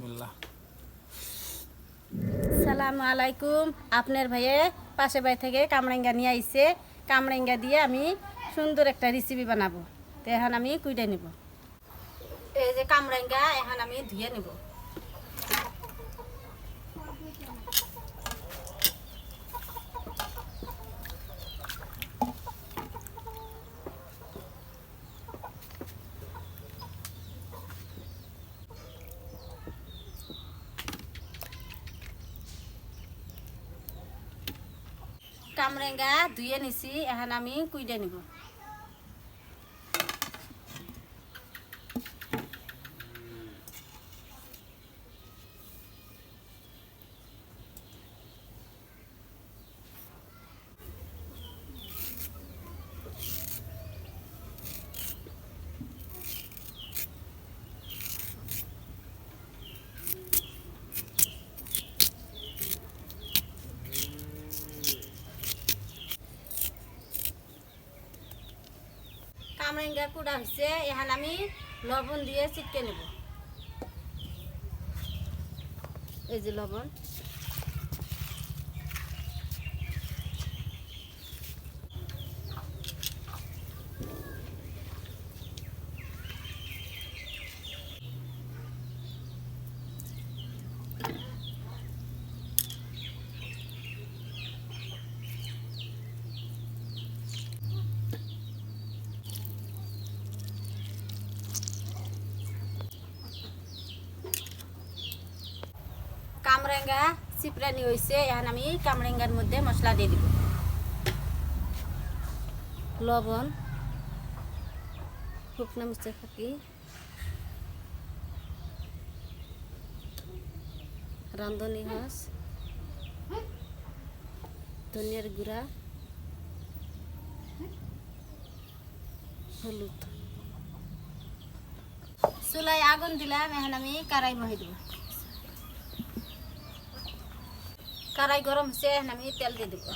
বিসমিল্লাহ। সালামু আলাইকুম। আপনার ভাইয়ে পাশে বাড়ি থেকে কামরাঙ্গা নিয়ে আইছে। কামরাঙ্গা দিয়ে আমি সুন্দর একটা রেসিপি বানাবো। তো এখন আমি কুইটা নিব। এই যে কামরাঙ্গা, এখন আমি ধুয়ে নিব। কামরাঙ্গা ধুয়ে নিছি এখন আমি কুইডে নিব। কামরাঙ্গা কুড়া হয়েছে এখন আমি লবণ দিয়ে চিটকে নেব। এই যে লবণ। কামরাঙ্গা চিপড়ানি হয়েছে এখন আমি কামরাঙ্গার মধ্যে মশলা দিয়ে দিব। লবণ, শুকনো মিষ্টি থাকি রাঁধুনি হাঁস ধনিয়ার গুঁড়া, হলুদ। চুলায় আগুন দিলাম, এখন আমি কারাই বহে দেবো। কড়াই গরম হচ্ছে আমি তেল দিয়ে দেবো।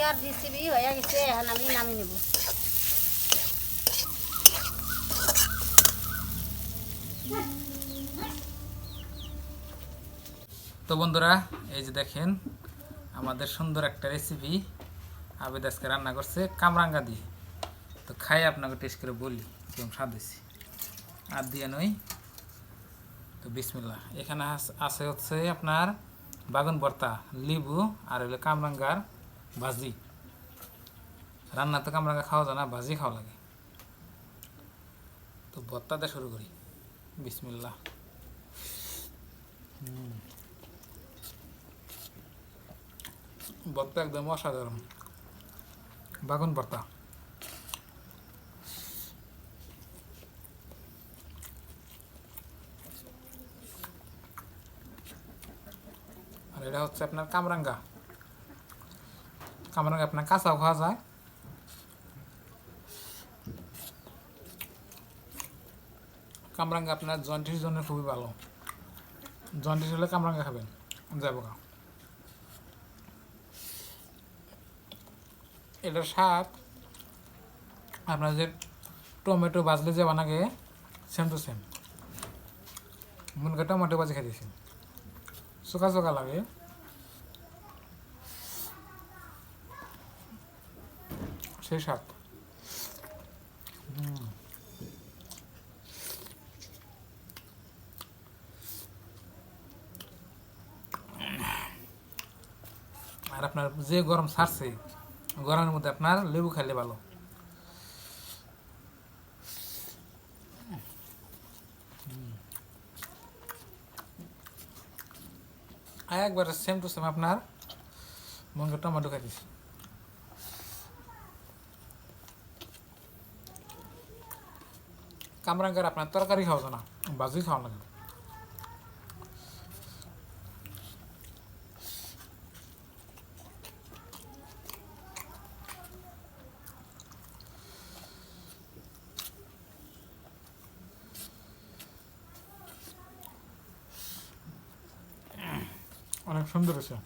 কামরেঙ্গার রেসিপি হয়ে গেছে, এখন আমি নামিয়ে নেব। তো বন্ধুরা, এই যে দেখেন, আমাদের সুন্দর একটা রেসিপি আবেদ আজকে রান্না করছে কামরাঙ্গা দিয়ে। তো খাই আপনাকে টেস্ট করে বলি, কেমন স্বাদ আর দিয়ে নই, তো বিসমিল্লা এখানে আছে হচ্ছে আপনার বাগুন ভর্তা, লেবু আর হলো কামরাঙ্গার ভাজি রান্না তো কামরাঙ্গা খাওয়া যায় না ভাজি খাওয়া লাগে। তো ভর্তা দিয়ে শুরু করি। বিসমিল্লা ভর্তা একদম অসাধারণ। বাগুন ভর্তা। আর এটা হচ্ছে আপনার কামরাঙ্গা। কামরাঙ্গা আপনার কাঁচাও খাওয়া যায়। কামরাঙ্গা আপনার জন্ডিস জন্য খুবই ভালো। জন্ডিস হলে কামরাঙ্গা খাবেন যাব এটার স্বাদ, আপনার যে টমেটো বাজলে যে বানাগে সেম টু সেম মনে করে টমেটো বাজে খাইতেছি চোকা চোকা লাগে। সেই স্বাদ আর আপনার যে গরম ছাড়ছে গরমের মধ্যে আপনার লেবু খাইলে ভালো। একবার সেম টু সেম আপনার করে টমেটো খাইতেছি। কামরাঙ্গার আপনার তরকারি খাওয়া না বাজি খাওয়া লাগে। অনেক সুন্দর হয়েছে।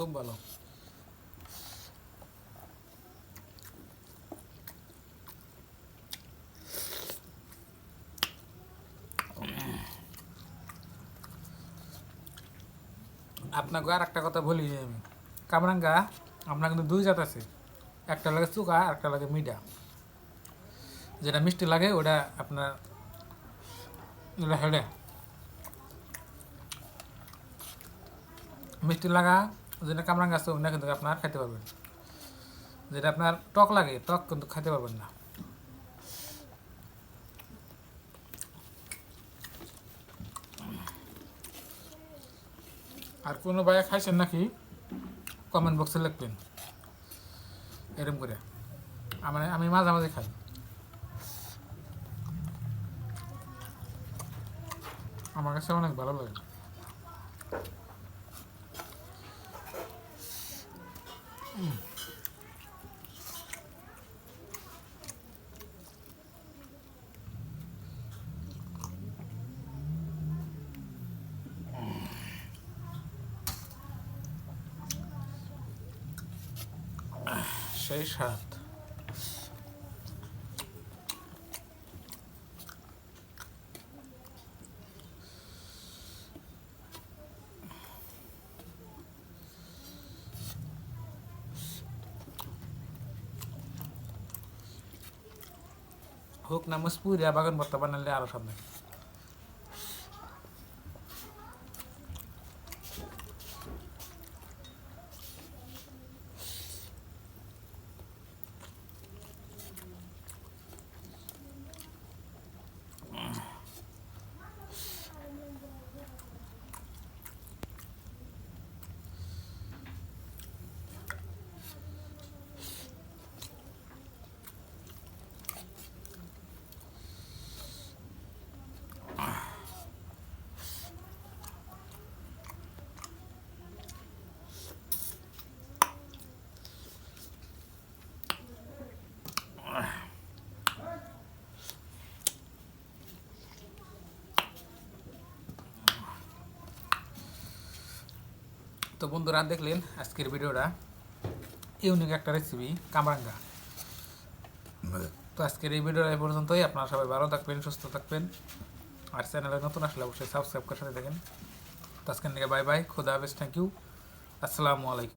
খুব ভালো আপনাকে আর একটা কথা বলি আমি কামরাঙ্গা আপনার কিন্তু দুই জাত আছে। একটা লাগে চুকা, আর একটা লাগে মিঠা যেটা মিষ্টি লাগে, ওটা আপনার ওটা হেডে মিষ্টি লাগা যেটা কামরাঙ্গা আছে ওটা কিন্তু আপনার খাইতে পারবেন। যেটা আপনার টক লাগে, টক কিন্তু খাইতে পারবেন না। আর কোনো ভাইয়া খাইছেন নাকি? কমেন্ট বক্সে লিখবেন। এরম করে। আমার আমি মাঝে মাঝে খাই। আমার কাছে অনেক ভালো লাগে। সেই স্বাদ হোক না মুসপুরিয়া বাগান ভর্তা বানালে আরও সব তো বন্ধুরা দেখলেন আজকের ভিডিওটা ইউনিক একটা রেসিপি কামরাঙ্গা। তো আজকের এই ভিডিওটা এই পর্যন্তই। আপনারা সবাই ভালো থাকবেন, সুস্থ থাকবেন। আর চ্যানেলে নতুন আসলে অবশ্যই সাবস্ক্রাইব করে সাথে দেখেন তো আজকের থেকে বাই বাই খুদা হাফেজ থ্যাংক ইউ আসসালামু আলাইকুম।